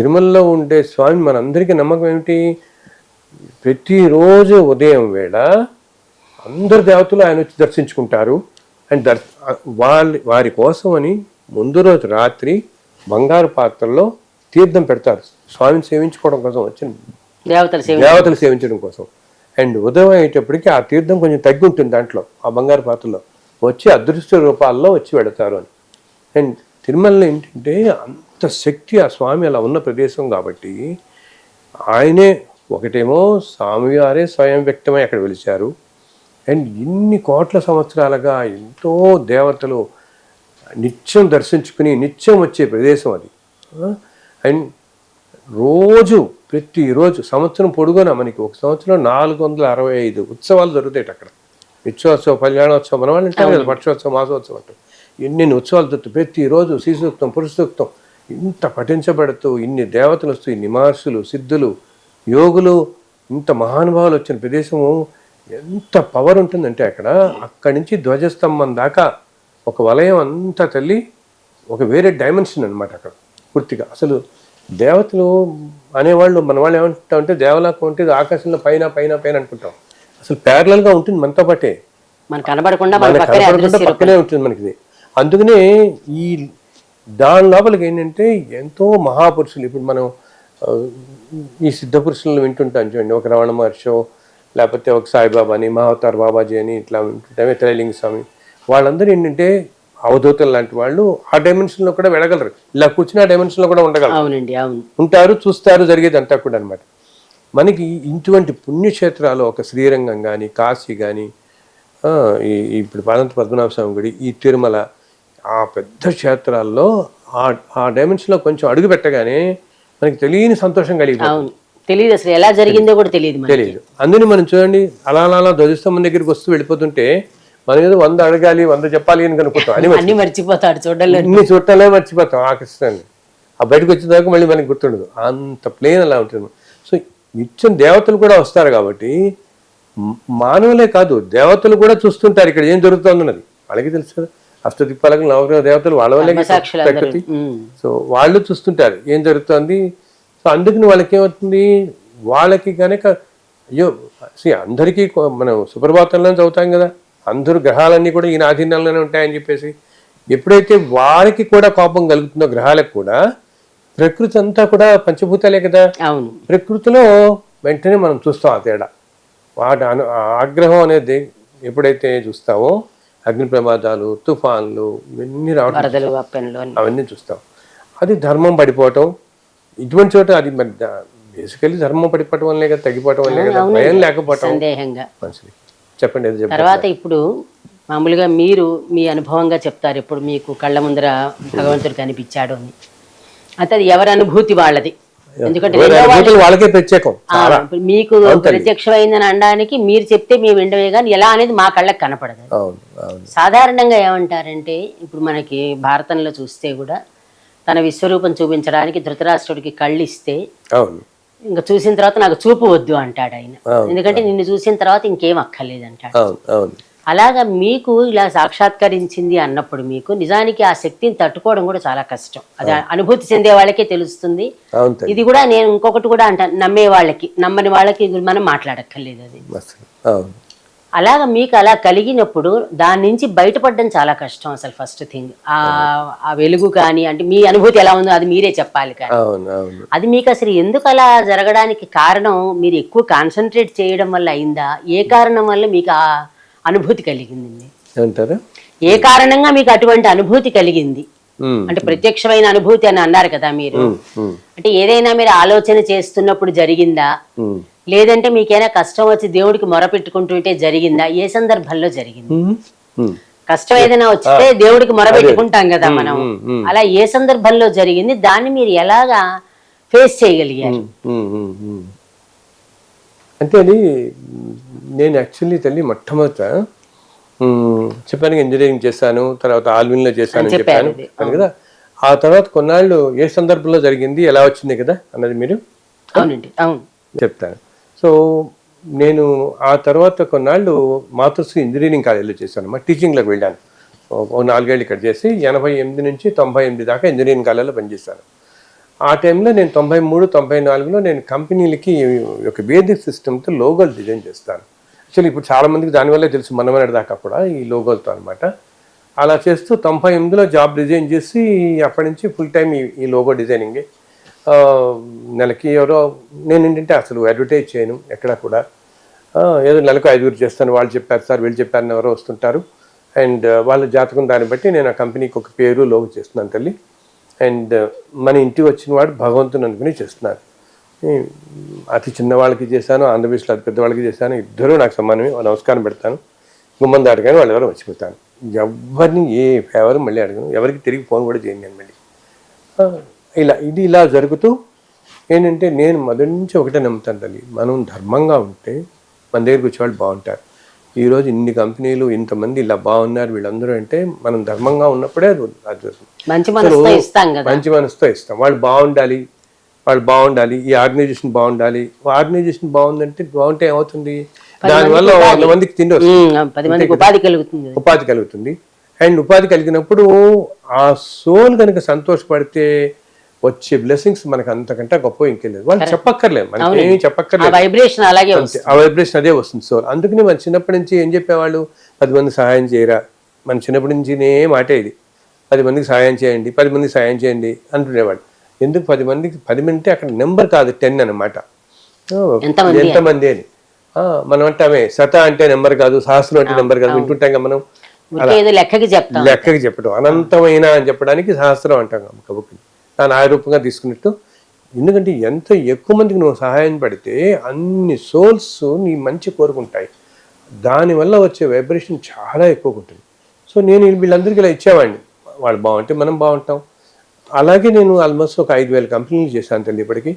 తిరుమలలో ఉండే స్వామి మనందరికీ నమ్మకం ఏమిటి? ప్రతిరోజు ఉదయం వేళ అందరు దేవతలు ఆయన వచ్చి దర్శించుకుంటారు. అండ్ దర్ వాళ్ళ వారి కోసం అని ముందు రోజు రాత్రి బంగారు పాత్రలో తీర్థం పెడతారు. స్వామిని సేవించుకోవడం కోసం వచ్చిన దేవతల దేవతలు సేవించడం కోసం. అండ్ ఉదయం అయ్యేటప్పటికి ఆ తీర్థం కొంచెం తగ్గి ఉంటుంది దాంట్లో ఆ బంగారు పాత్రలో. వచ్చి అదృష్ట రూపాల్లో వచ్చి పెడతారు అని. అండ్ తిరుమలలో ఏంటంటే అంత శక్తి ఆ స్వామి అలా ఉన్న ప్రదేశం కాబట్టి ఆయనే ఒకటేమో స్వామివారే స్వయం వ్యక్తమై అక్కడ వెలిచారు. అండ్ ఇన్ని కోట్ల సంవత్సరాలుగా ఎంతో దేవతలు నిత్యం దర్శించుకుని నిత్యం వచ్చే ప్రదేశం అది. అండ్ రోజు ప్రతిరోజు సంవత్సరం పొడుగునా మనకి ఒక సంవత్సరం నాలుగు వందల అరవై ఐదు ఉత్సవాలు జరుగుతాయి అక్కడ. నిత్యోత్సవం కళ్యాణోత్సవం మన కదా పక్షోత్సవం మాసోత్సవం అంటారు. ఎన్నెన్ని ఉత్సవాలు జరుగుతాయి? ప్రతిరోజు శిశుక్తం పురుషసూక్తం ఇంత పఠించబడుతూ ఇన్ని దేవతలు వస్తూ ఇన్ని మహర్షులు సిద్ధులు యోగులు ఇంత మహానుభావులు వచ్చిన ప్రదేశము ఎంత పవర్ ఉంటుందంటే అక్కడ అక్కడి నుంచి ధ్వజస్తంభం దాకా ఒక వలయం అంతా తల్లి ఒక వేరే డైమెన్షన్ అన్నమాట అక్కడ పూర్తిగా. అసలు దేవతలు అనేవాళ్ళు మన వాళ్ళు ఏమంటాం అంటే దేవలోకం అంటే ఆకాశంలో పైన పైన పైన అనుకుంటాం. అసలు parallel గా ఉంటుంది మనతో పాటే. మనకు కనబడకుండా పక్కనే ఉంటుంది మనకి. అందుకనే ఈ దాని లోపలికి ఏంటంటే ఎంతో మహాపురుషులు. ఇప్పుడు మనం ఈ సిద్ధ పురుషులను వింటుంటాం చూడండి. ఒక రమణ మహర్షో లేకపోతే ఒక సాయిబాబాని మహావతార్ బాబాజీ అని ఇట్లా వింటుంటామే త్రైలింగ స్వామి. వాళ్ళందరూ ఏంటంటే అవధూతలు లాంటి వాళ్ళు. ఆ డైమెన్షన్లో కూడా వెళ్ళగలరు. ఇలా కూర్చుని ఆ డైమెన్షన్లో కూడా ఉండగలరు. అవునండి అవును. ఉంటారు చూస్తారు జరిగేది అంతా కూడా అనమాట మనకి ఇటువంటి పుణ్యక్షేత్రాలు ఒక శ్రీరంగం కానీ కాశీ కానీ ఈ ఇప్పుడు పాదంత పద్మనాభ స్వామి గుడి ఈ తిరుమల ఆ పెద్ద క్షేత్రాల్లో ఆ ఆ డైమెన్షన్లో కొంచెం అడుగు పెట్టగానే మనకి తెలియని సంతోషం కలిగిపోతుంది. అవును. తెలియదు అసలు ఎలా జరిగిందో కూడా తెలియదు తెలియదు. అందుని మనం చూడండి అలా అలా అలా ధ్వజస్తంభం దగ్గరికి వస్తూ వెళ్ళిపోతుంటే మనం ఏదో వంద అడగాలి వంద చెప్పాలి అని కనుక్కుంటాం అని అన్ని మర్చిపోతాడు చూడలేదు ఇన్ని చూడటాలే మర్చిపోతాం. ఆకర్షణని ఆ బయటకు వచ్చేదాకా మళ్ళీ మనకి గుర్తుండదు. అంత ప్లేన్ అలా ఉంటుంది. సో నిత్యం దేవతలు కూడా వస్తారు కాబట్టి మానవులే కాదు దేవతలు కూడా చూస్తుంటారు ఇక్కడ ఏం జరుగుతుందన్నది. వాళ్ళకి తెలుసు కదా. అష్టదిక్పాలకు నవగ్రహ దేవతలు వాళ్ళ వల్లే ప్రకృతి. సో వాళ్ళు చూస్తుంటారు ఏం జరుగుతుంది. సో అందుకని వాళ్ళకి ఏమవుతుంది వాళ్ళకి కనుక అయ్యో అందరికీ మనం సుప్రభాతంలో చదువుతాం కదా. అందరూ గ్రహాలన్నీ కూడా ఈయన ఆధీనంలోనే ఉంటాయని చెప్పేసి ఎప్పుడైతే వారికి కూడా కోపం కలుగుతుందో గ్రహాలకు కూడా ప్రకృతి అంతా కూడా పంచభూతాలే కదా. అవును. ప్రకృతిలో వెంటనే మనం చూస్తాం ఆ తేడా. వాటి ఆగ్రహం అనేది ఎప్పుడైతే చూస్తామో అగ్ని ప్రమాదాలు తుఫాన్లు ఇవన్నీ రావడం. అవన్నీ చూస్తాం. అది ధర్మం పడిపోవటం. ఇటువంటి చోట అది మరి బేసికలీ ధర్మం పడిపోవటం వల్లే కదా తగ్గిపోవటం వల్లే కదా భయం లేకపోవటం సందేహంగా. మనుషులకి చెప్పండి తర్వాత ఇప్పుడు మామూలుగా మీరు మీ అనుభవంగా చెప్తారు. ఇప్పుడు మీకు కళ్ళ ముందర భగవంతుడు కనిపించాడు అని. అయితే అది ఎవరి అనుభూతి వాళ్ళది? ఎందుకంటే వాళ్ళకే ప్రత్యేకం మీకు ప్రత్యక్షమైందని అనడానికి మీరు చెప్తే మేము విండవే కానీ ఎలా అనేది మా కళ్ళకి కనపడదు. సాధారణంగా ఏమంటారంటే ఇప్పుడు మనకి భారతంలో చూస్తే కూడా తన విశ్వరూపం చూపించడానికి ధృతరాష్ట్రుడికి కళ్ళు ఇస్తే ఇంకా చూసిన తర్వాత నాకు చూపు వద్దు అంటాడు ఆయన. ఎందుకంటే నిన్ను చూసిన తర్వాత ఇంకేం అక్కర్లేదు అంటాడు అలాగా మీకు ఇలా సాక్షాత్కరించింది అన్నప్పుడు మీకు నిజానికి ఆ శక్తిని తట్టుకోవడం కూడా చాలా కష్టం. అది అనుభూతి చెందే వాళ్ళకే తెలుస్తుంది. ఇది కూడా నేను ఇంకొకటి కూడా అంటాను నమ్మే వాళ్ళకి నమ్మని వాళ్ళకి మనం మాట్లాడక్కర్లేదు అది. అలాగా మీకు అలా కలిగినప్పుడు దాని నుంచి బయటపడడం చాలా కష్టం అసలు ఫస్ట్ థింగ్. ఆ ఆ వెలుగు కానీ అంటే మీ అనుభూతి ఎలా ఉందో అది మీరే చెప్పాలి కానీ. అది మీకు అసలు ఎందుకు అలా జరగడానికి కారణం? మీరు ఎక్కువ కాన్సన్ట్రేట్ చేయడం వల్ల అయిందా? ఏ కారణం వల్ల మీకు ఆ అనుభూతి కలిగిందండి. ఏ కారణంగా మీకు అటువంటి అనుభూతి కలిగింది? అంటే ప్రత్యక్షమైన అనుభూతి అని అన్నారు కదా మీరు. అంటే ఏదైనా మీరు ఆలోచన చేస్తున్నప్పుడు జరిగిందా. లేదంటే మీకైనా కష్టం వచ్చి దేవుడికి మొరపెట్టుకుంటుంటే జరిగిందా? ఏ సందర్భంలో జరిగింది. కష్టం ఏదైనా వచ్చితే దేవుడికి మొరపెట్టుకుంటాం కదా మనం. అలా ఏ సందర్భంలో జరిగింది? దాన్ని మీరు ఎలాగా ఫేస్ చేయగలిగారు. అంటే అది నేను యాక్చువల్లీ తల్లి మొట్టమొదట చెప్పాను ఇంజనీరింగ్ చేశాను తర్వాత ఆల్విన్లో చేశాను అని చెప్పాను. చెప్పాను కదా? ఆ తర్వాత కొన్నాళ్ళు ఏ సందర్భంలో జరిగింది ఎలా వచ్చింది కదా అన్నది మీరు? అవునండి అవును. చెప్తాను. సో నేను ఆ తర్వాత కొన్నాళ్ళు మాతృశ్రీ ఇంజనీరింగ్ కాలేజీలో చేశాను మా టీచింగ్లోకి వెళ్ళాను. ఓ నాలుగేళ్ళు ఇక్కడ చేసి ఎనభై ఎనిమిది నుంచి తొంభై ఎనిమిది దాకా ఇంజనీరింగ్ కాలేజీలో పనిచేశాను. ఆ టైంలో నేను తొంభై మూడు తొంభై నాలుగులో నేను కంపెనీలకి ఒక వేదిక్ సిస్టమ్తో లోగోలు డిజైన్ చేస్తాను. యాక్చువల్లీ ఇప్పుడు చాలామందికి దానివల్లే తెలుసు మనమనేది దాకా కూడా ఈ లోగోలతో అనమాట అలా చేస్తూ తొంభై ఎనిమిదిలో జాబ్ డిజైన్ చేసి అప్పటి నుంచి ఫుల్ టైం ఈ ఈ లోగో డిజైనింగే. నెలకి ఎవరో నేను ఏంటంటే అసలు అడ్వర్టైజ్ చేయను ఎక్కడ కూడా. ఏదో నెలకు ఐదుగురు చేస్తాను వాళ్ళు చెప్పారు సార్ వీళ్ళు చెప్పారని ఎవరో వస్తుంటారు. అండ్ వాళ్ళ జాతకం దాన్ని బట్టి నేను ఆ కంపెనీకి ఒక పేరు లోగో చేస్తున్నాను తల్లి. అండ్ uh, మన ఇంటికి వచ్చిన వాడు భగవంతుని అనుకుని చేస్తున్నారు అతి చిన్న వాళ్ళకి చేశాను ఆంధ్రప్రదేశ్లో అతి పెద్దవాళ్ళకి చేశాను ఇద్దరూ నాకు సమానమే నమస్కారం పెడతాను గుమ్మం దాటగానే వాళ్ళు ఎవరు వచ్చిపోతాను. ఎవరిని ఏ ఫేవర్ మళ్ళీ అడగను ఎవరికి తిరిగి ఫోన్ కూడా చేయను నేను మళ్ళీ. ఇలా ఇది ఇలా జరుగుతూ ఏంటంటే నేను మొదటి నుంచి ఒకటే నమ్ముతాను తల్లి మనం ధర్మంగా ఉంటే మన దగ్గరికి వచ్చేవాళ్ళు బాగుంటారు. ఈరోజు ఇన్ని కంపెనీలు ఇంతమంది ఇలా బాగున్నారు వీళ్ళందరూ అంటే మనం ధర్మంగా ఉన్నప్పుడే అది. మంచి మనసుతో ఇస్తాం కదా. మంచి మనసుతో ఇస్తాం. వాళ్ళు బాగుండాలి వాళ్ళు బాగుండాలి ఈ ఆర్గనైజేషన్ బాగుండాలి. ఆర్గనైజేషన్ బాగుందంటే బాగుంటే ఏమవుతుంది? దానివల్ల వంద మందికి తిండి వస్తుంది. ఉపాధి కలుగుతుంది ఉపాధి కలుగుతుంది. అండ్ ఉపాధి కలిగినప్పుడు ఆ సోల్ కనుక సంతోషపడితే వచ్చే బ్లెస్సింగ్స్ మనకు అంతకంటే గొప్ప ఇంకేం లేదు. వాళ్ళు చెప్పక్కర్లేదు. మనకి ఏమీ చెప్పక్కర్లేదు. వైబ్రేషన్ అలాగే ఆ వైబ్రేషన్ అదే వస్తుంది. సోల్ అందుకని మన చిన్నప్పటి నుంచి ఏం చెప్పేవాళ్ళు? పది మంది సహాయం చేయరా? మన చిన్నప్పటి నుంచినే మాటే ఇది. పది మందికి సహాయం చేయండి పది మందికి సహాయం చేయండి అంటుండేవాళ్ళు. ఎందుకు పది మందికి పది మంది అక్కడ నెంబర్ కాదు టెన్ అనమాట ఎంతమంది అని. మనం అంటామే శత అంటే నెంబర్ కాదు సహస్రం అంటే నెంబర్ కాదు వింటుంటాం కదా మనం. లెక్కకి చెప్పడం అనంతమైన అని చెప్పడానికి సహస్రం అంటాం. కబుక్కుని దాన్ని ఆ రూపంగా తీసుకున్నట్టు. ఎందుకంటే ఎంత ఎక్కువ మందికి నువ్వు సహాయం పడితే అన్ని సోల్స్ నీ మంచి కోరుకుంటాయి. దానివల్ల వచ్చే వైబ్రేషన్ చాలా ఎక్కువగా ఉంటుంది. సో నేను వీళ్ళందరికీ ఇలా ఇచ్చేవాడిని. వాళ్ళు బాగుంటే మనం బాగుంటాం. అలాగే నేను ఆల్మోస్ట్ ఒక ఐదు వేల కంపెనీలు చేశాను తల్లి ఇప్పటికి.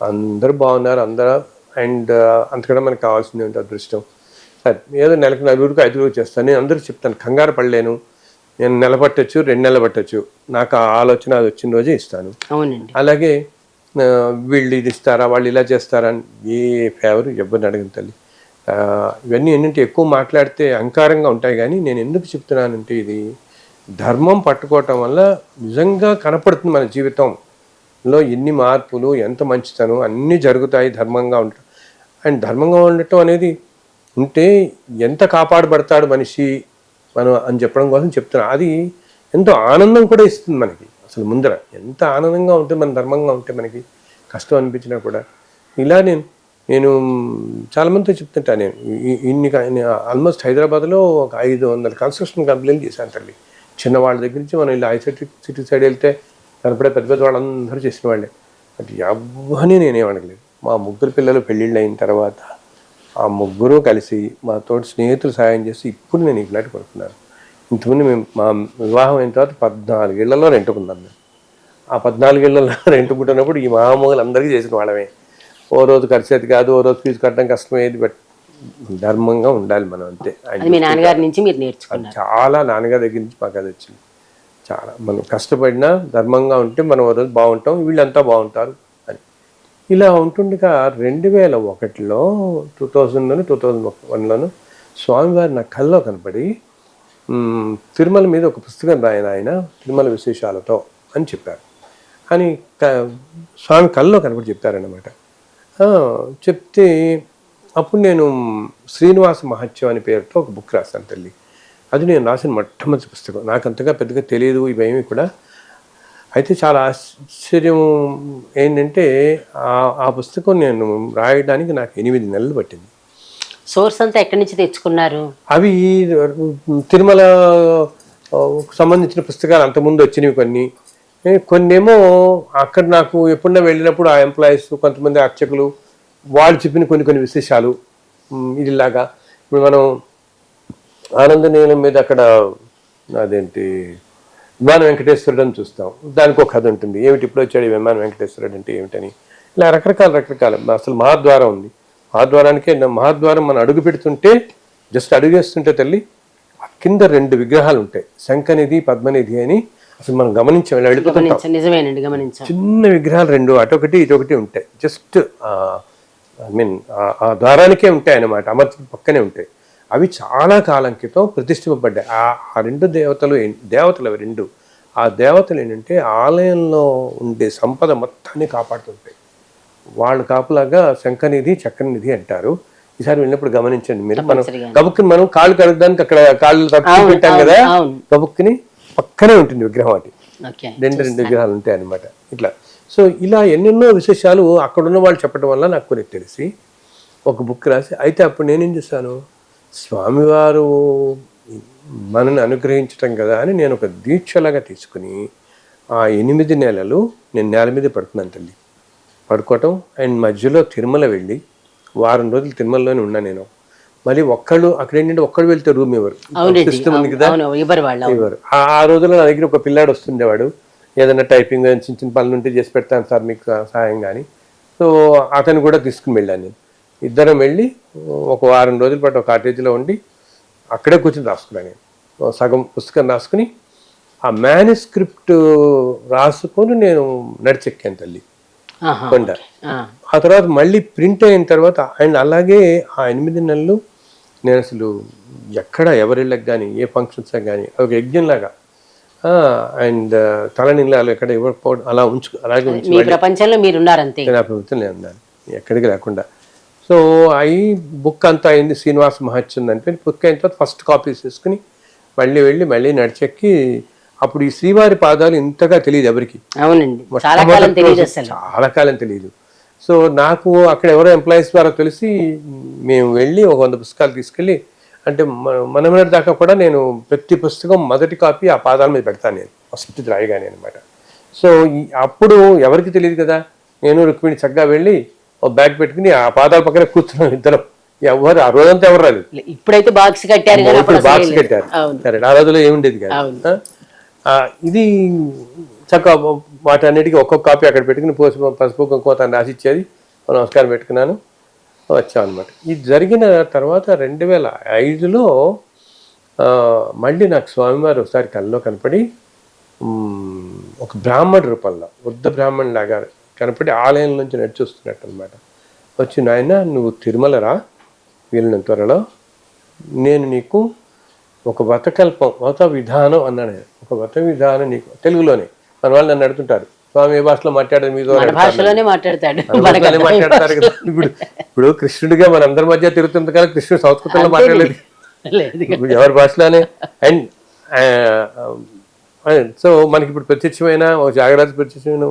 అందరూ బాగున్నారు అందరూ అండ్ అంతకన్నా మనకు కావాల్సింది ఏంటి అదృష్టం. సరే ఏదో నెలకు నలుగురికి ఐదుగురు చేస్తాను. నేను అందరూ చెప్తాను కంగారు పడలేను. నేను నెల పట్టొచ్చు రెండు నెలలు పట్టొచ్చు. నాకు ఆ ఆలోచన అది వచ్చిన రోజే ఇస్తాను. అవునండి. అలాగే వీళ్ళు ఇది ఇస్తారా వాళ్ళు ఇలా చేస్తారా అని ఏ ఫేవర్ ఎవరిని అడగను తల్లి. ఇవన్నీ ఏంటంటే ఎక్కువ మాట్లాడితే అహంకారంగా ఉంటాయి కానీ నేను ఎందుకు చెప్తున్నానంటే ఇది ధర్మం పట్టుకోవటం వల్ల నిజంగా కనపడుతుంది మన జీవితంలో ఎన్ని మార్పులు ఎంత మంచితనం అన్నీ జరుగుతాయి ధర్మంగా ఉండటం అండ్ ధర్మంగా ఉండటం అనేది ఉంటే ఎంత కాపాడబడతాడు మనిషి మనం అని చెప్పడం కోసం చెప్తున్నాం. అది ఎంతో ఆనందం కూడా ఇస్తుంది మనకి. అసలు ముందర ఎంత ఆనందంగా ఉంటే మన ధర్మంగా ఉంటే మనకి కష్టం అనిపించినా కూడా. ఇలా నేను నేను చాలామందితో చెప్తుంటా నేను. ఇన్ని ఆల్మోస్ట్ హైదరాబాద్లో ఒక ఐదు వందల కన్స్ట్రక్షన్ కంపెనీలు చేశాను తల్లి. చిన్నవాళ్ళ దగ్గర నుంచి మనం ఇలా ఐసెట్ సిటీ సైడ్ వెళ్తే కనపడే పెద్ద పెద్ద వాళ్ళందరూ చేసిన వాళ్ళే. అది ఎవ్వని నేనే అడగలేదు మా ముగ్గురు పిల్లలు పెళ్ళిళ్ళు అయిన తర్వాత ఆ ముగ్గురు కలిసి మా తోటి స్నేహితులు సాయం చేసి ఇప్పుడు నేను ఈ ఫ్లాట్ కొనుక్కున్నాను ఇంతకుముందు మేము మా వివాహం అయిన తర్వాత పద్నాలుగేళ్ళలో రెంటుకున్నాం మేము. ఆ పద్నాలుగేళ్ళలో రెంటుకుంటున్నప్పుడు ఈ మామూలు అందరికీ చేసిన వాళ్ళమే. ఓ రోజు ఖర్చేది కాదు ఓ రోజు ఫీజు కట్టడం కష్టమయ్యేది బట్ ధర్మంగా ఉండాలి మనం అంతే. అది మీ నాన్నగారి నుంచి మీరు నేర్చుకున్నారు. చాలా నాన్నగారి దగ్గర నుంచి మాకు అది వచ్చింది. చాలా మనం కష్టపడినా ధర్మంగా ఉంటే మనం ఓ రోజు బాగుంటాం వీళ్ళంతా బాగుంటారు. ఇలా ఉంటుండగా రెండు వేల ఒకటిలో టూ థౌజండ్లోను టూ థౌజండ్ వన్లోను స్వామివారి నా కల్లో కనపడి తిరుమల మీద ఒక పుస్తకం రాయన ఆయన? తిరుమల విశేషాలతో అని చెప్పారు. అని క- స్వామి కల్లో కనపడి చెప్పారన్నమాట చెప్తే అప్పుడు నేను శ్రీనివాస మహత్యం అనే పేరుతో ఒక బుక్ రాశాను తల్లి. అది నేను రాసిన మొట్టమొదటి పుస్తకం. నాకు అంతగా పెద్దగా తెలియదు ఇవేమీ కూడా. అయితే చాలా ఆశ్చర్యం ఏంటంటే ఆ- పుస్తకం నేను రాయడానికి నాకు ఎనిమిది నెలలు పట్టింది. సోర్స్ అంతా ఎక్కడి నుంచి తెచ్చుకున్నారు? అవి తిరుమల సంబంధించిన పుస్తకాలు అంతకుముందు వచ్చినవి కొన్ని. కొన్నేమో అక్కడ నాకు ఎప్పుడన్నా వెళ్ళినప్పుడు ఆ ఎంప్లాయీస్ కొంతమంది అర్చకులు వాళ్ళు చెప్పిన కొన్ని కొన్ని విశేషాలు ఇదిలాగా. ఇప్పుడు మనం ఆనంద నీలం మీద అక్కడ అదేంటి విమాన వెంకటేశ్వరుడు అని చూస్తాం. దానికి ఒక కథ ఉంటుంది. ఏమిటి ఇప్పుడు వచ్చాడు విమాన వెంకటేశ్వరుడు అంటే ఏమిటని? ఇలా రకరకాల రకరకాల అసలు మహాద్వారం ఉంది. మహాద్వారానికే మహాద్వారం మనం అడుగు పెడుతుంటే జస్ట్ అడుగేస్తుంటే తల్లి కింద రెండు విగ్రహాలు ఉంటాయి. శంఖనిధి పద్మనిధి అని అసలు మనం గమనించాం. ఇలా చిన్న విగ్రహాలు రెండు అటొకటి ఇటొకటి ఉంటాయి. జస్ట్ ఐ మీన్ ఆ ద్వారానికే ఉంటాయి అన్నమాట అమర్చి పక్కనే ఉంటాయి. అవి చాలా కాలం క్రితం ప్రతిష్ఠింపబడ్డాయి. ఆ ఆ రెండు దేవతలు దేవతలు అవి రెండు. ఆ దేవతలు ఏంటంటే ఆలయంలో ఉండే సంపద మొత్తాన్ని కాపాడుతుంటాయి. వాళ్ళు కాపులాగా శంఖనిధి చక్రనిధి అంటారు. ఈసారి వెళ్ళినప్పుడు గమనించండి మీరు. మనం. గబుక్కుని మనం కాళ్ళు కడగడానికి అక్కడ కాళ్ళు తప్పి పెట్టాం కదా. గబుక్కుని పక్కనే ఉంటుంది విగ్రహం అది. రెండు రెండు విగ్రహాలు ఉంటాయి అన్నమాట. ఇట్లా. సో ఇలా ఎన్నెన్నో విశేషాలు అక్కడ ఉన్న వాళ్ళు చెప్పడం వల్ల నాకు కొన్ని తెలిసి. ఒక బుక్ రాసి అయితే అప్పుడు నేనేం చేశాను? స్వామివారు మనని అనుగ్రహించటం కదా అని నేను ఒక దీక్షలాగా తీసుకుని ఆ ఎనిమిది నెలలు నేను నేల మీద పడుకున్నాను తల్లి పడుకోవటం అండ్ మధ్యలో తిరుమల వెళ్ళి వారం రోజులు తిరుమలలోనే ఉన్నా నేను. మళ్ళీ ఒక్కళ్ళు అక్కడ ఏంటంటే ఒక్కళ్ళు వెళ్తే రూమ్ ఇవ్వరు. అవునండి సిస్టమ్ ఉంది కదా? అవును ఇవ్వరు ఆ రోజుల్లో నా దగ్గర ఒక పిల్లాడు వస్తుండేవాడు. ఏదైనా టైపింగ్ చిన్న చిన్న పనులు ఉంటే చేసి పెడతాను సార్ మీకు సహాయం కానీ. సో అతను కూడా తీసుకుని వెళ్ళాను నేను. ఇద్దరం వెళ్ళి ఒక వారం రోజుల పాటు ఒక కాటేజీలో ఉండి అక్కడే కూర్చొని రాసుకున్నాను నేను. సగం పుస్తకం రాసుకుని ఆ మేనుస్క్రిప్ట్ రాసుకొని నేను నడిచెక్కాను తల్లి. కొండ. ఆ, తర్వాత మళ్ళీ ప్రింట్ అయిన తర్వాత అండ్ అలాగే ఆ ఎనిమిది నెలలు నేను అసలు ఎక్కడ ఎవరిళ్ళకి కానీ ఏ ఫంక్షన్స్ కానీ ఒక యజ్ఞంలాగా అండ్ తలనిల్లాలు ఎక్కడ ఇవ్వకపోవడం అలా ఉంచు అలాగే ప్రపంచంలో మీరు ఉన్నారంతే నా ప్రభుత్వం నేను ఉన్నాను. ఎక్కడికి లేకుండా సో అయి బుక్ అంతా అయింది శ్రీనివాస మహత్యం అంటే బుక్ అయిన తర్వాత ఫస్ట్ కాపీస్ తీసుకుని మళ్ళీ వెళ్ళి మళ్ళీ నడిచెక్కి అప్పుడు ఈ శ్రీవారి పాదాలు ఇంతగా తెలియదు ఎవరికి. అవునండి. చాలా కాలం తెలియదు సో నాకు అక్కడ ఎవరో ఎంప్లాయీస్ ద్వారా తెలిసి మేము వెళ్ళి ఒక వంద పుస్తకాలు తీసుకెళ్ళి అంటే మన- మనమనేటి దాకా కూడా నేను ప్రతి పుస్తకం మొదటి కాపీ ఆ పాదాల మీద పెడతాను నేను. ఫస్ట్ రాయగానే అనమాట సో అప్పుడు ఎవరికి తెలియదు కదా? నేను రుక్మిణి చక్కగా వెళ్ళి బ్యాగ్ పెట్టుకుని ఆ పాదాల పక్కన కూర్చున్నాం ఇద్దరం. ఎవరు ఆ రోజంతా ఎవరు రాలేదు. ఇప్పుడైతే బాక్స్ కట్టారు బాక్స్. కట్టారు. సరే ఆ రోజుల్లో ఏముండేది కాదు. ఇది చక్కగా వాటన్నిటికీ ఒక్కొక్క కాపీ అక్కడ పెట్టుకుని పసుపు పసుపు కుంకుమ రాసి ఇచ్చేది నమస్కారం పెట్టుకున్నాను. వచ్చాం అనమాట ఇది జరిగిన తర్వాత రెండు వేల ఐదులో మళ్ళీ నాకు స్వామివారు ఒకసారి కల్లో కనపడి ఒక బ్రాహ్మణ రూపంలో వృద్ధ బ్రాహ్మణ్ లాగా కనపడి ఆలయం నుంచి నడిచి వస్తున్నట్టు అనమాట వచ్చి నాయన నువ్వు తిరుమల రా వీళ్ళని త్వరలో. నేను నీకు ఒక వ్రతకల్పం వ్రత విధానం అన్నాడు. ఒక వ్రత విధానం నీకు తెలుగులోనే. మన వాళ్ళు నన్ను అడుగుతుంటారు. స్వామి ఏ భాషలో మాట్లాడేది? మీతో భాషలోనే మాట్లాడతాడు. మాట్లాడతారు కదా. ఇప్పుడు ఇప్పుడు కృష్ణుడిగా మన అందరి మధ్య తిరుగుతుంది కదా కృష్ణుడు సంస్కృతంలో మాట్లాడలేదు. ఎవరి భాషలోనే? అండ్ సో మనకి ఇప్పుడు ప్రత్యక్షమైన ఒక జాగ్రత్త ప్రత్యక్షమైన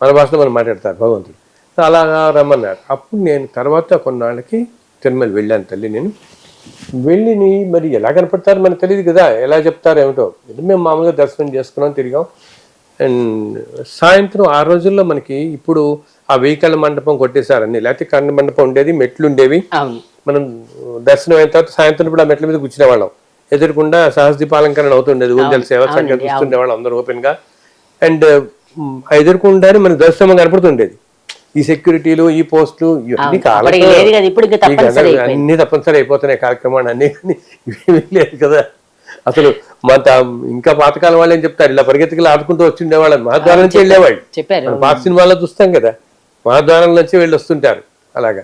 మన భాషలో మనం మాట్లాడతారు భగవంతుడు. సో అలా రమ్మన్నారు. అప్పుడు నేను తర్వాత కొన్నాళ్ళకి తిరుమల వెళ్ళాను తల్లి నేను. వెళ్ళిని మరి ఎలా కనపడతారు మనకు తెలియదు కదా ఎలా చెప్తారు ఏమిటో. మేము మామూలుగా దర్శనం చేసుకున్నాం తిరిగాం. అండ్ సాయంత్రం ఆ రోజుల్లో మనకి ఇప్పుడు ఆ వెహికల్ మండపం కొట్టేశారని లేకపోతే కన్న మండపం ఉండేది మెట్లు ఉండేవి. మనం దర్శనం అయిన తర్వాత సాయంత్రం కూడా ఆ మెట్ల మీద కూర్చునే వాళ్ళం. ఎదురుకుండా సహస్దీపాలంకరణ అవుతుండేది ఊంజల్ సేవ చక్కగా చూస్తుండే వాళ్ళం అందరూ ఓపెన్గా అండ్ ఎదుర్కొంటానే మనకు దర్శనం కనపడుతుండేది. ఈ సెక్యూరిటీలు ఈ పోస్టులు ఇవన్నీ గంటలు అన్ని తప్పనిసరి అయిపోతున్నాయి కార్యక్రమాలు అన్ని లేదు కదా. అసలు మన తా- ఇంకా పాతకాలం వాళ్ళు ఏం చెప్తారు? ఇలా పరిగెత్తుకెళ్ళి ఆడుకుంటూ వచ్చిండేవాళ్ళు మహాద్వారం నుంచి వెళ్ళేవాళ్ళు. చెప్పారు. మనం పాత సినిమాలో చూస్తాం కదా. మహాద్వారం నుంచి వెళ్ళి వస్తుంటారు అలాగా.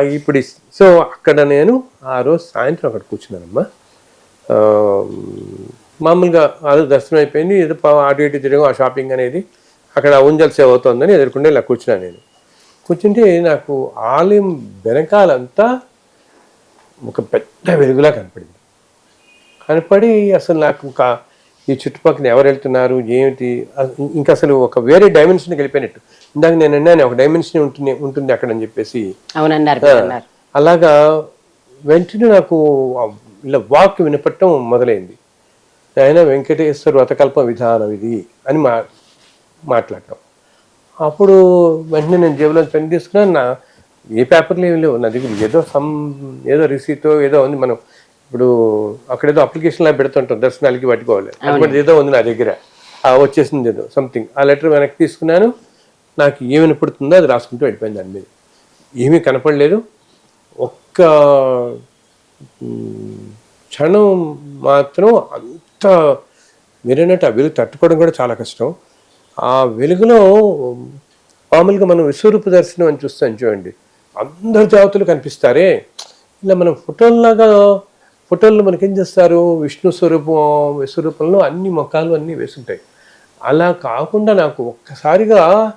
ఇప్పుడు సో అక్కడ నేను ఆ రోజు సాయంత్రం అక్కడ కూర్చున్నానమ్మా. ఆ, మామూలుగా రోజు దర్శనం అయిపోయింది. ఏదో అటు ఇటు తిరిగి ఆ షాపింగ్ అనేది అక్కడ ఉంజల్ సేవ అవుతుందని ఎదుర్కొంటే ఇలా కూర్చున్నాను నేను. కూర్చుంటే నాకు ఆలయం వెనకాలంతా ఒక పెద్ద వెలుగులా కనపడింది. కనపడి అసలు నాకు ఇంకా ఈ చుట్టుపక్కల ఎవరు వెళ్తున్నారు ఏమిటి? ఇంకా అసలు ఒక వేరే డైమెన్షన్కి వెళ్ళిపోయినట్టు. ఇందాక నేను అన్నాను ఒక డైమెన్షన్ ఉంటుంది ఉంటుంది అక్కడ అని చెప్పేసి. అలాగా వెంటనే నాకు ఇలా వాక్ వినపడటం మొదలైంది. ఆయన వెంకటేశ్వర వ్రతకల్ప విధానం ఇది అని మా మాట్లాడటం. అప్పుడు వెంటనే నేను జేబులో పెన్ తీసుకున్నాను. నా ఏ పేపర్లు ఏమి లేవు. నా దగ్గర ఏదో సమ్ ఏదో రిసీటో ఏదో ఉంది మనం ఇప్పుడు అక్కడ ఏదో అప్లికేషన్ లా పెడుతుంటాం. దర్శనాలకి పట్టుకోవాలి అటువంటి ఏదో ఉంది నా దగ్గర. ఆ వచ్చేసింది ఏదో సంథింగ్ ఆ లెటర్ వెనక్కి తీసుకున్నాను. నాకు ఏమి వినపడుతుందో అది రాసుకుంటూ వెళ్ళిపోయింది దాని మీద. ఏమీ కనపడలేదు. ఒక్క క్షణం మాత్రం అంత మీరన్నట్టు ఆ వెలుగు తట్టుకోవడం కూడా చాలా కష్టం. ఆ వెలుగులో మామూలుగా మనం విశ్వరూప దర్శనం అని చూస్తాం చూడండి. అందరు దేవతలు కనిపిస్తారే. ఇలా మనం ఫోటోల్లాగా ఫోటోల్లో మనకేం చేస్తారు? విష్ణు స్వరూపం విశ్వరూపంలో అన్ని మొక్కలు అన్నీ వేసుంటాయి. అలా కాకుండా నాకు ఒక్కసారిగా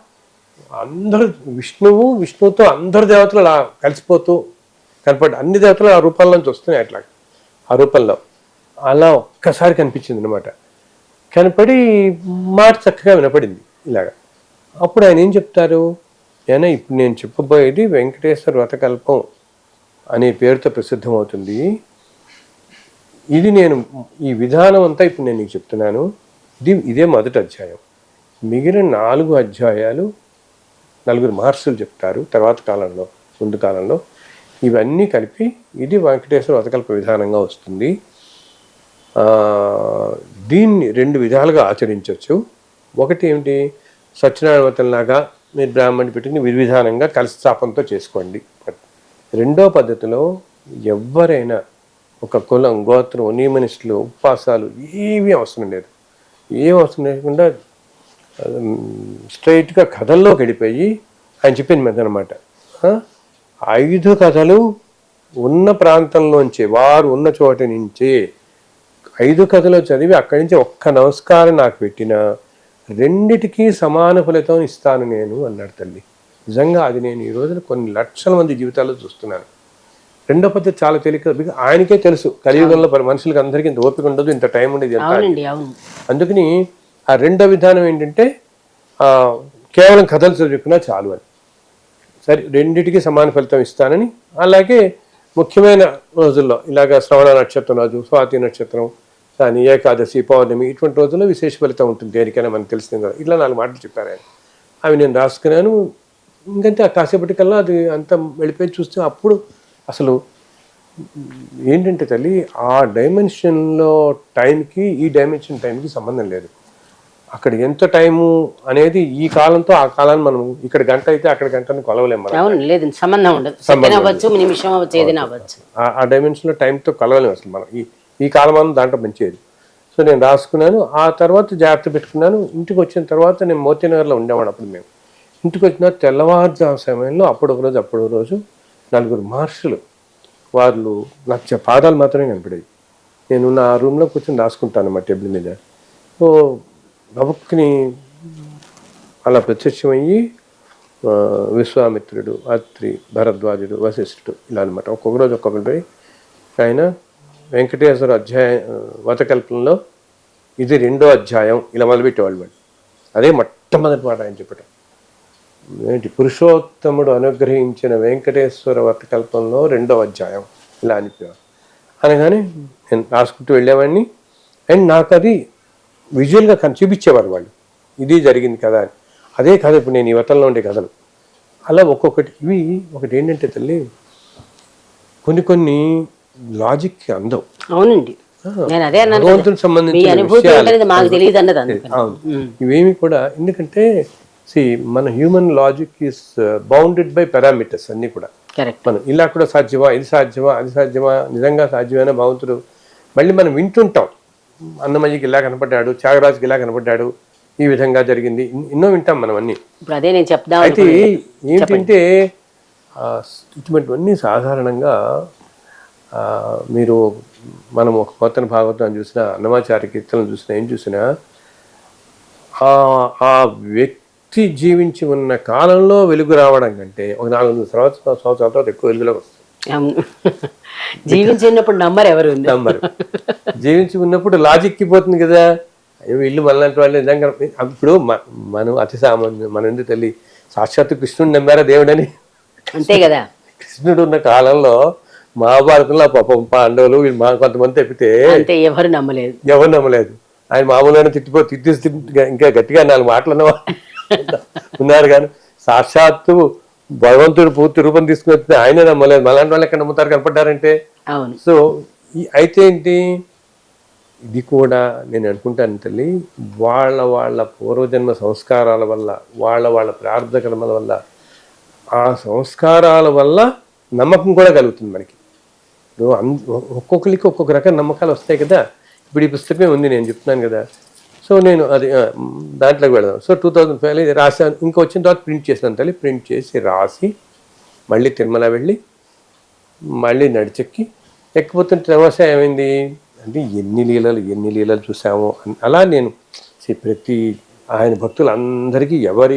అందరు విష్ణువు విష్ణువుతో అందరు దేవతలు అలా కలిసిపోతూ కనపడి అన్ని దేవతలు ఆ రూపాల నుంచి వస్తున్నాయి అట్లా ఆ రూపంలో. అలా ఒక్కసారి కనిపించింది అనమాట కనపడి మాట చక్కగా వినపడింది ఇలాగా. అప్పుడు ఆయన ఏం చెప్తారు? ఏనా ఇప్పుడు నేను చెప్పబోయేది వెంకటేశ్వర వ్రతకల్పం అనే పేరుతో ప్రసిద్ధమవుతుంది. ఇది నేను ఈ విధానం అంతా ఇప్పుడు నేను నీకు చెప్తున్నాను. ఇది ఇదే మొదటి అధ్యాయం. మిగిలిన నాలుగు అధ్యాయాలు నలుగురు మహర్షులు చెప్తారు. తర్వాత కాలంలో ముందు కాలంలో. ఇవన్నీ కలిపి ఇది వెంకటేశ్వర వ్రతకల్ప విధానంగా వస్తుంది. దీన్ని రెండు విధాలుగా ఆచరించవచ్చు. ఒకటి ఏమిటి? సత్యనారాయణ వ్రతంలాగా మీరు బ్రాహ్మణి పెట్టుకుని విధానంగా కలిసి చేసుకోండి. రెండో పద్ధతిలో ఎవరైనా ఒక కులం గోత్రం నియమనిస్టులు ఉపవాసాలు ఏమీ అవసరం లేదు. ఏం అవసరం లేకుండా స్ట్రైట్గా కథల్లోకి వెళ్ళిపోయి ఆయన చెప్పింది మీద అనమాట ఐదు కథలు ఉన్న ప్రాంతంలోంచి వారు ఉన్న చోట నుంచి ఐదు కథలు చదివి అక్కడి నుంచి ఒక్క నమస్కారం నాకు పెట్టిన రెండిటికి సమాన ఫలితం ఇస్తాను నేను అన్నాడు తల్లి. నిజంగా అది నేను ఈ రోజున కొన్ని లక్షల మంది జీవితాల్లో చూస్తున్నాను. రెండో పద్ధతి చాలా తేలిక బికా- ఆయనకే తెలుసు. కలియుగంలో మనుషులకి అందరికీ ఇంత ఓపిక ఉండదు ఇంత టైం ఉండదు అందుకని ఆ రెండో విధానం ఏంటంటే కేవలం కథలు చదువుకున్నా చాలు అని సరే రెండింటికి సమాన ఫలితం ఇస్తానని అలాగే ముఖ్యమైన రోజుల్లో ఇలాగ శ్రవణ నక్షత్రం రాజు స్వాతి నక్షత్రం కానీ ఏకాదశి పౌర్ణమి ఇటువంటి రోజుల్లో విశేష ఫలితం ఉంటుంది. దేనికైనా మనకు తెలిసింది కదా. ఇట్లా నాలుగు మాటలు చెప్పారు ఆయన. అవి నేను రాసుకున్నాను. ఇంకంటే ఆ కాసేపటికల్లా అది అంతా వెళ్ళిపోయి చూస్తే అప్పుడు అసలు ఏంటంటే తల్లి ఆ డైమెన్షన్లో టైంకి ఈ డైమెన్షన్ టైంకి సంబంధం లేదు. అక్కడ ఎంత టైము అనేది ఈ కాలంతో ఆ కాలాన్ని మనం ఇక్కడ గంట అయితే అక్కడ గంటని కొలవలేం మనం. అవును లేదు సంబంధం ఉండదు. సెకండ్ అవ్వచ్చు నిమిషం అవ్వచ్చు ఏదైనా అవ్వచ్చు. ఆ- డైమెన్షన్లో టైంతో కొలవలేము అసలు మనం. ఈ ఈ కాలం దాంట్లో మంచిది. సో నేను రాసుకున్నాను. ఆ తర్వాత జాగ్రత్త పెట్టుకున్నాను. ఇంటికి వచ్చిన తర్వాత నేను మోతీనగర్లో ఉండేవాడు అప్పుడు మేము. ఇంటికి వచ్చిన తెల్లవారుజాము సమయంలో అప్పుడు ఒక రోజు అప్పుడు రోజు నలుగురు మహర్షులు వాళ్ళు నాకు చె- పాదాలు మాత్రమే కనపడేవి. నేను నా రూమ్లో కూర్చొని రాసుకుంటాను మా టేబుల్ మీద. సో గబుక్కుని అలా ప్రత్యక్షమయ్యి విశ్వామిత్రుడు అత్రి భరద్వాజుడు వశిష్ఠుడు ఇలా అనమాట ఒక్కొక్క రోజు ఒక్కొక్కటి ఆయన వెంకటేశ్వర అధ్యాయ వతకల్పంలో ఇది రెండో అధ్యాయం ఇలా మొదలుపెట్టేవాళ్ళు వాళ్ళు. అదే మొట్టమొదటి మాట ఆయన చెప్పటం. ఏంటి? పురుషోత్తముడు అనుగ్రహించిన వెంకటేశ్వర వతకల్పంలో రెండో అధ్యాయం ఇలా అనిపేవారు. అనగానే నేను రాసుకుంటూ వెళ్ళేవాడిని. అండ్ నాకు అది విజువల్గా కన్ చూపించేవారు వాళ్ళు. ఇది జరిగింది కదా అని. అదే కథ ఇప్పుడు నేను ఈ వతంలో ఉండే కథలు. అలా ఒక్కొక్కటి ఇవి ఒకటి ఏంటంటే తల్లి కొన్ని కొన్ని లాజిక్కి అందవు. అవునండి. కదా. అందుకని. అవును. ఇవేమి కూడా ఎందుకంటే సి మన human logic is bounded by parameters అన్నీ కూడా. మనం ఇలా కూడా సాధ్యమా ఇది సాధ్యమా అది సాధ్యమా నిజంగా సాధ్యమైన భగవంతుడు? మళ్ళీ మనం వింటుంటాం. అన్నమయ్యకి ఇలా కనపడ్డాడు త్యాగరాజుకి ఇలా కనపడ్డాడు ఈ విధంగా జరిగింది. ఎన్నో వింటాం మనం అన్ని. ఇప్పుడు అదే నేను చెప్దాం అయితే ఏంటంటే ఇటువంటివన్నీ సాధారణంగా మీరు మనం ఒక కొత్త భాగవతం చూసినా అన్నమాచార్య కీర్తనలు చూసినా ఏం చూసినా ఆ ఆ వ్యక్తి జీవించి ఉన్న కాలంలో వెలుగు రావడం కంటే ఒక నాలుగు వందల సంవత్సరాల సంవత్సరాల తర్వాత ఎక్కువ వెలుగులోకి వస్తుంది. అవును. జీవించినప్పుడు నంబర్ ఎవరు. ఉంది నంబర్ జీవించి ఉన్నప్పుడు లాజిక్కి పోతుంది కదా. అయ్యో వీళ్ళు మనలాంటి వాళ్ళు నిజంగా ఇప్పుడు మనం అతి సామాన్యం మన ఎందుకు తల్లి? సాక్షాత్తు కృష్ణుడు నమ్మారా దేవుడని? అంతే కదా. కృష్ణుడు ఉన్న కాలంలో మహాభారతంలో పాపం పాండవులు వీళ్ళు మా కొంతమంది తప్పితే ఎవరు నమ్మలేదు. ఎవరు నమ్మలేదు. ఆయన మామూలుగానే తిట్టిపో తిట్టి ఇంకా గట్టిగా నాలుగు మాటలు ఉన్నారు కానీ సాక్షాత్తు భగవంతుడు పూర్తి రూపం తీసుకుని వచ్చింది ఆయనే నమ్మలేదు. మలాంటి వాళ్ళు ఎక్కడ నమ్ముతారు? కనపడ్డారంటే? అవును. సో అయితే ఏంటి? ఇది కూడా నేను అనుకుంటాను తల్లి వాళ్ళ వాళ్ళ పూర్వజన్మ సంస్కారాల వల్ల వాళ్ళ వాళ్ళ ప్రార్థన కర్మల వల్ల ఆ సంస్కారాల వల్ల నమ్మకం కూడా కలుగుతుంది మనకి. ఇప్పుడు ఒక్కొక్కరికి ఒక్కొక్క రకం నమ్మకాలు వస్తాయి కదా? ఇప్పుడు ఈ పుస్తకమే ఉంది నేను చెప్తున్నాను కదా. సో నేను అది దాంట్లోకి వెళదాం. సో టూ థౌజండ్ ఫైవ్లో ఇది రాశాను. ఇంకా వచ్చిన తర్వాత ప్రింట్ చేసినాను తల్లి. ప్రింట్ చేసి రాసి మళ్ళీ తిరుమల వెళ్ళి మళ్ళీ నడిచెక్కి. ఎక్కిపోతుంటే తమాషా ఏమైంది? అంటే ఎన్ని లీలలు ఎన్ని లీలలు చూసాము అలా నేను సి- ప్రతి ఆయన భక్తులందరికీ ఎవరి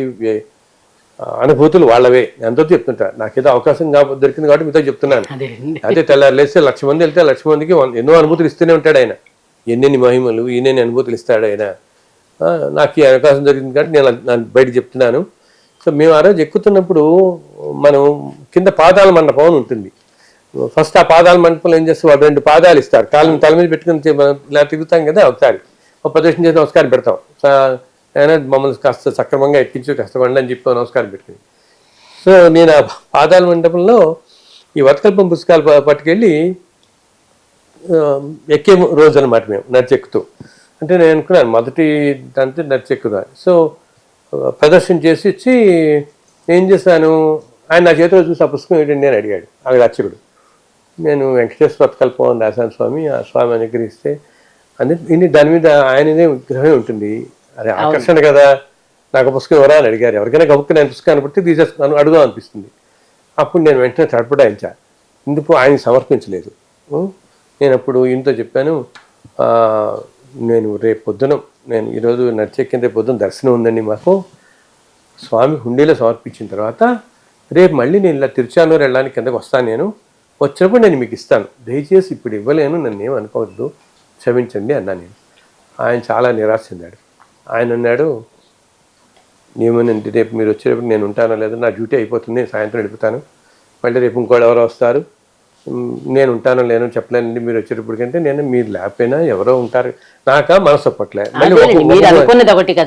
అనుభూతులు వాళ్ళవే. అందరితో చెప్తుంటా. నాకేదో అవకాశం దొరికింది కాబట్టి మీతో చెప్తున్నాను. అదే అదే తెల్లారు లేస్తే లక్ష మంది వెళ్తే లక్ష మందికి ఎన్నో అనుభూతులు ఇస్తూనే ఉంటాడు ఆయన. ఎన్నెన్ని మహిమలు ఎన్నెన్ని అనుభూతులు ఇస్తాడు ఆయన? నాకు ఈ అవకాశం దొరికింది కాబట్టి నేను నేను బయట చెప్తున్నాను. సో మేము ఆ రోజు ఎక్కుతున్నప్పుడు మనం కింద పాదాల మండపం అని ఉంటుంది. ఫస్ట్ ఆ పాదాల మండపంలో ఏం చేస్తే? వాళ్ళు రెండు పాదాలు ఇస్తారు. కాళ్ళని తల మీద పెట్టుకుని ఇలా తిరుగుతాం కదా ఒకసారి. ఒక ప్రదర్శన చేసి నమస్కారం పెడతాం. ఆయన మమ్మల్ని కాస్త సక్రమంగా ఎక్కించు కష్టపడండి అని చెప్పి నమస్కారం పెట్టుకుని. సో నేను ఆ పాదాల మండపంలో ఈ వతకల్పం పుస్తకాలు పట్టుకెళ్ళి ఎక్కే రోజు అనమాట మేము నడిచెక్కుతూ. అంటే నేను అనుకున్నాను మొదటి దాంతో నడిచెక్కుదాను సో ప్రదర్శన చేసి ఇచ్చి ఏం చేశాను? ఆయన నా చేతిలో చూసి ఆ పుస్తకం ఏంటండి అని అడిగాడు అక్కడ అర్చకుడు నేను వెంకటేశ్వర వతకల్పం అని రాశాను స్వామి ఆ స్వామి అనుగ్రహిస్తే అని ఇన్ని దాని మీద ఆయనదే విగ్రహమే ఉంటుంది. అదే ఆకర్షణ కదా నాకు పుస్తకం ఎవరా అని అడిగారు. ఎవరికైనా గబుక్కుని ఆయన పుస్తకాన్ని పడితే తీసేసుకున్నాను అడుగుదాం అనిపిస్తుంది. అప్పుడు నేను వెంటనే తడపడాయించా ఇందుకు ఆయన సమర్పించలేదు? నేను అప్పుడు ఈయనతో చెప్పాను నేను రేపు పొద్దున నేను ఈరోజు నడిచెక్కిన రేపు పొద్దున దర్శనం ఉందండి మాకు. స్వామి హుండీలో సమర్పించిన తర్వాత రేపు మళ్ళీ నేను ఇలా తిరుచానూరు వెళ్ళడానికి కిందకు వస్తాను నేను. వచ్చినప్పుడు నేను మీకు ఇస్తాను. దయచేసి ఇప్పుడు ఇవ్వలేను నన్ను ఏం అనుకోవద్దు. క్షమించండి అన్నా నేను. ఆయన చాలా నిరాశ చెందాడు. ఆయన అన్నాడు ఏమోనండి రేపు మీరు వచ్చేటప్పుడు నేను ఉంటానో లేదో నా డ్యూటీ అయిపోతుంది సాయంత్రం వెళ్ళిపోతాను. మళ్ళీ రేపు ఇంకోళ్ళు ఎవరో వస్తారు. నేను ఉంటానో లేనో చెప్పలేనండి మీరు వచ్చేటప్పటికంటే నేను మీరు లేకపోయినా ఎవరో ఉంటారు. నాకా మనసు ఒప్పట్లే.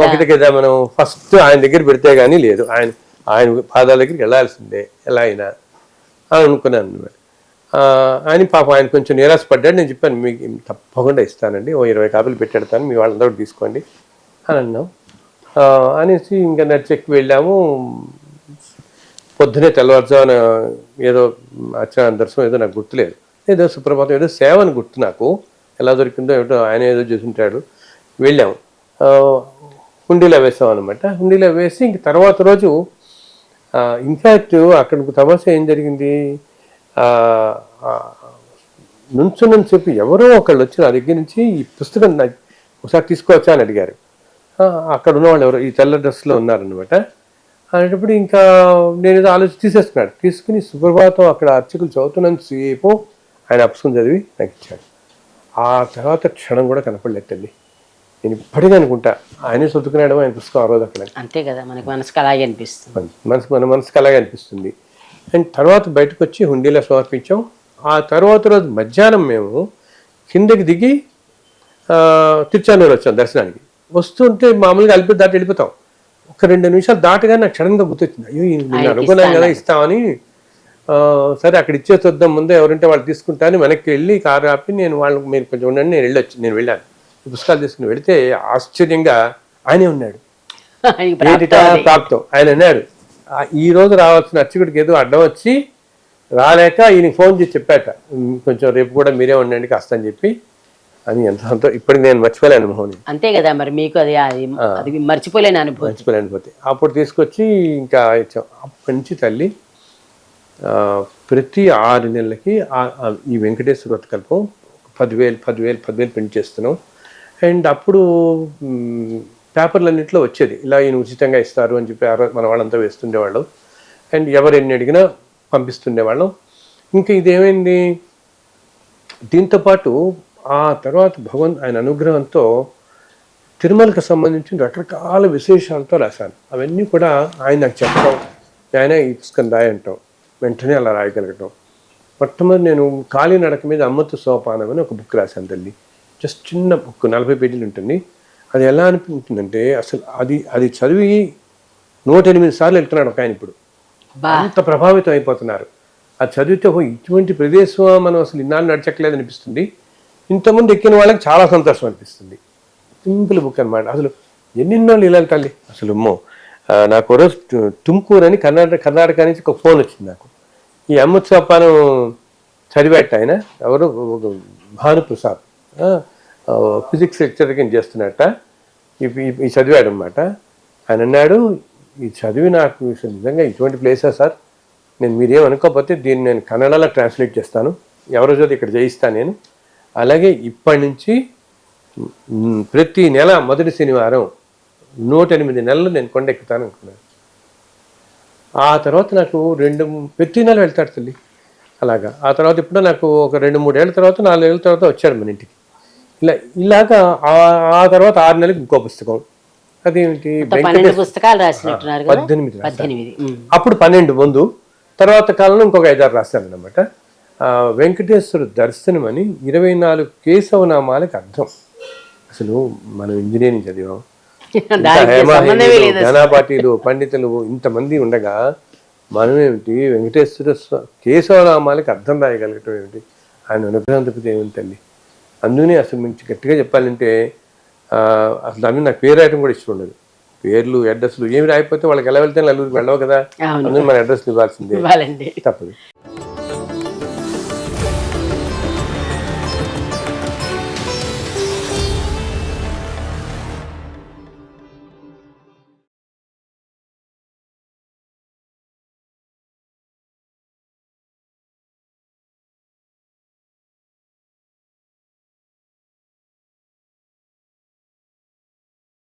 ఒకటి కదా. మనం ఫస్ట్ ఆయన దగ్గర పెడితే కానీ లేదు. ఆయన ఆయన పాదాల దగ్గరికి వెళ్ళాల్సిందే ఎలా అయినా. అని అనుకున్నాను అనమాట ఆయన పాపం ఆయన కొంచెం నిరాశపడ్డాడు. నేను చెప్పాను మీకు తప్పకుండా ఇస్తానండి. ఓ ఇరవై కాపీలు పెట్టెడతాను. మీ వాళ్ళందరూ తీసుకోండి. అని అన్నాం. అనేసి ఇంకా నడిచెక్కి వెళ్ళాము. పొద్దునే తెల్లవారుజామున ఏదో అర్చన దర్శనం ఏదో నాకు గుర్తులేదు. ఏదో సుప్రభాతం ఏదో సేవ అని గుర్తు నాకు. ఎలా దొరికిందో ఏమిటో ఆయన ఏదో చూసుంటాడు. వెళ్ళాము హుండీలో వేసాం అనమాట హుండీలో వేసి ఇంక తర్వాత రోజు ఇన్ఫ్యాక్ట్ అక్కడ తమాషా ఏం జరిగింది? ఆ, నుంచుని చెప్పి ఎవరో ఒకళ్ళు వచ్చి నా దగ్గర నుంచి ఈ పుస్తకం నాకు ఒకసారి తీసుకోవచ్చా అని అడిగారు. అక్కడ ఉన్న వాళ్ళు ఎవరో ఈ తెల్ల డ్రెస్లో ఉన్నారనమాట అనేటప్పుడు ఇంకా నేను ఏదో ఆలోచన తీసేసుకున్నాడు. తీసుకుని సుప్రభాతం అక్కడ అర్చకులు చదువుతున్నంత సేపు ఆయన పుస్తకం చదివి నాకు ఇచ్చాడు. ఆ తర్వాత క్షణం కూడా కనపడలేటండి నేను ఇప్పటికీ అనుకుంటా ఆయనే చదువుకున్నాడు ఆయన పుస్తకం ఆ రోజు అక్కడ. అంతే కదా మనకి మనసుకు అలాగే అనిపిస్తుంది. మన మనసు మన మనసుకు అలాగే అనిపిస్తుంది. అండ్ తర్వాత బయటకు వచ్చి హుండీలో సమర్పించాం. ఆ తర్వాత రోజు మధ్యాహ్నం మేము కిందకి దిగి తిరుచానూరు వచ్చాం దర్శనానికి. వస్తుంటే మామూలుగా అలిపి దాటి వెళ్ళిపోతాం. ఒక రెండు నిమిషాలు దాటగా నాకు సడన్గా గుర్తొచ్చింది. అయ్యో నేను అనుకున్నాం కదా ఇస్తామని సరే అక్కడ ఇచ్చేసి వద్దాం ముందే ఎవరుంటే వాళ్ళు తీసుకుంటాను వెనక్కి వెళ్ళి కారు ఆపి నేను వాళ్ళకి మీరు కొంచెం ఉండండి నేను వెళ్ళొచ్చు నేను వెళ్ళాను పుస్తకాలు తీసుకుని వెళితే ఆశ్చర్యంగా ఆయనే ఉన్నాడు. ప్రాప్తం ఆయన అన్నాడు "ఆ, ఈ రోజు రావాల్సిన అర్చకుడికి ఏదో అడ్డం వచ్చి రాలేక ఈయనకి ఫోన్ చేసి చెప్పాట. "ఉమ్, కొంచెం రేపు కూడా మీరే ఉండండి కాస్త అని చెప్పి. అని ఎంత అంతో ఇప్పటికి నేను మర్చిపోలేను మోహన్ అంతే కదా మరి మీకు అది అది మర్చిపోలేని అనుభూతి మర్చిపోలేను పోతే అప్పుడు తీసుకొచ్చి ఇంకా ఇచ్చాం. అప్పటి నుంచి తల్లి ప్రతి ఆరు నెలలకి ఈ వెంకటేశ్వర వ్రతకల్పం పదివేలు పదివేలు పదివేలు ప్రింట్ చేస్తున్నాం. అండ్ అప్పుడు పేపర్లన్నింటిలో వచ్చేది. ఇలా ఈయన ఉచితంగా ఇస్తారు అని చెప్పి మన వాళ్ళంతా వేస్తుండేవాళ్ళు. అండ్ ఎవరు ఎన్ని అడిగినా పంపిస్తుండేవాళ్ళం. ఇంకా ఇదేమైంది? దీంతో పాటు ఆ తర్వాత భగవన్ ఆయన అనుగ్రహంతో తిరుమలకు సంబంధించిన రకరకాల విశేషాలతో రాశాను అవన్నీ కూడా ఆయన నాకు చెప్పడం ఆయన ఈ పుస్తకం రాయంటాం వెంటనే అలా రాయగలగటం. మొట్టమొదటి నేను కాళీనడక మీద అమ్మతు సోపానం అని ఒక బుక్ రాశాను తల్లి. జస్ట్ చిన్న బుక్ నలభై పేజీలు ఉంటుంది. అది ఎలా అనిపించిందంటే అసలు అది అది చదివి నూట ఎనిమిది సార్లు వెళ్తున్నాడు ఒక ఆయన ఇప్పుడు. అంత ప్రభావితం అయిపోతున్నారు. అది చదివితే ఇటువంటి ప్రదేశం మనం అసలు ఇన్నాళ్ళు నడచట్లేదు అనిపిస్తుంది. ఇంతమంది ఎక్కిన వాళ్ళకి చాలా సంతోషం అనిపిస్తుంది. సింపుల్ బుక్ అన్నమాట. అసలు ఎన్నెన్నో ఇలాంటి తల్లి? అసలు అమ్మో నాకు రోజు తుమ్కూరు అని కర్ణాటక కర్ణాటక నుంచి ఒక ఫోన్ వచ్చింది నాకు. ఈ అమ్మోత్సవాన్ని చదివేట ఆయన. ఎవరు? ఒక భానుప్రసాద్. ఫిజిక్స్ లెక్చర్ కింద చేస్తున్నట్ట. ఈ- చదివాడు అనమాట ఆయన అన్నాడు ఈ చదివి నాకు నిజంగా ఇటువంటి ప్లేసా సార్? నేను మీరేం అనుకోకపోతే దీన్ని నేను కన్నడలో ట్రాన్స్లేట్ చేస్తాను. ఎవరో చదివి ఇక్కడ జయిస్తా నేను. అలాగే ఇప్పటి నుంచి ప్రతి నెల మొదటి శనివారం నూట ఎనిమిది నెలలు నేను కొండ ఎక్కుతాను అనుకున్నాను. ఆ తర్వాత నాకు రెండు ప్రతి నెల వెళ్తాడు తల్లి. అలాగా. ఆ తర్వాత ఇప్పుడు నాకు ఒక రెండు మూడేళ్ళ తర్వాత నాలుగేళ్ళ తర్వాత వచ్చాడు మన ఇంటికి. ఇలా ఇలాగా ఆ- తర్వాత ఆరు నెలలకు ఇంకో పుస్తకం. అదేమిటి? పద్దెనిమిది. అప్పుడు పన్నెండు ముందు తర్వాత కాలంలో ఇంకొక ఐదారు రాశాను అనమాట వెంకటేశ్వర దర్శనం అని ఇరవై నాలుగు కేశవనామాలకు అర్థం. అసలు మనం ఇంజనీరింగ్ చదివాం. ఘనాపాటీలు పండితులు ఇంతమంది ఉండగా మనం ఏమిటి వెంకటేశ్వర స్వ- కేశవనామాలకి అర్థం రాయగలగటం ఏమిటి? ఆయన అనుగ్రహం తప్పితే ఏమిటి తల్లి? అందుకనే అసలు మీకు గట్టిగా చెప్పాలంటే అసలు దాని మీద నాకు పేరు రాయటం కూడా ఇష్టం ఉండదు. పేర్లు అడ్రస్లు ఏమి రాయకపోతే వాళ్ళకి ఎలా వెళ్తే నలుగురికి వెళ్ళవు కదా. అందుకని మన అడ్రస్లు ఇవ్వాల్సిందే. తప్పదు.